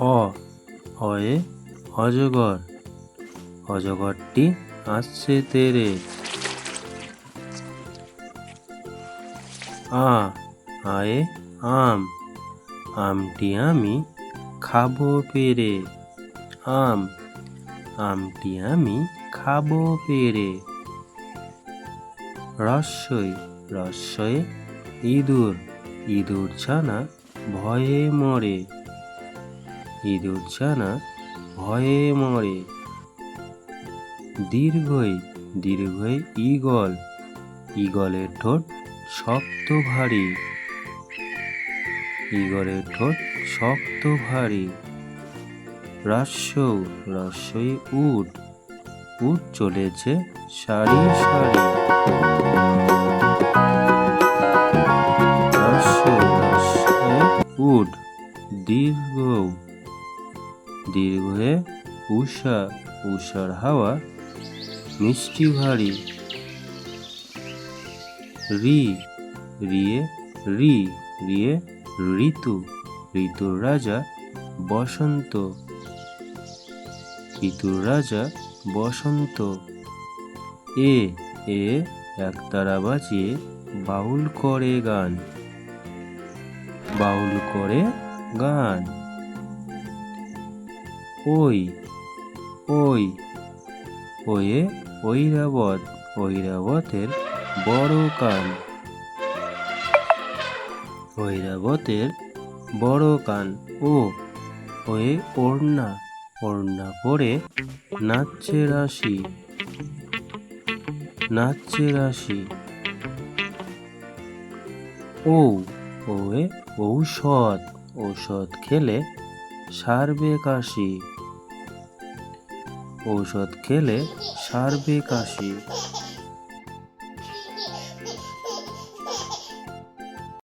অ, অয়ে, অজগর। অজগরটি আসছে তেরে। আ, আয়ে, আম। আমটি আমি খাব পেরে। আম, আমটি আমি খাব পেরে। রস্যই রস্যয়ে ইঁদুর। ইঁদুর ছানা ভয়ে মরে। ইঁদুর ছানা ভয়ে মরে। দীর্ঘই দীর্ঘই ঈগল। ঈগলের ঠোঁট শক্ত ভারী। ঈগলের ঠোঁট শক্ত ভারী। রাস্য রাস্যই উট। উট চলেছে সারি সারি। রাস্যে উট। দীর্ঘ দীর্ঘে উষা উষার হাওয়া, মিষ্টি ভারী। রি, রিয়ে রি, রিয়ে ঋতু, ঋতুর রাজা বসন্ত। ঋতুর রাজা বসন্ত। এ এ একতারা বাজিয়ে বাউল করে গান। বাউল করে গান। ওই ওই ওয়ে ঐরাবত, ঐরাবতের বড় কান। ঐরাবতের বড় কান। ও ওয়ে ওড়না। ওড়না পরে নাচছে রাশি। নাচছে রাশি। ও ওয়ে ঔষধ। ঔষধ খেলে সারবে কাশি। ঔষধ খেলে সার্বিক কাশি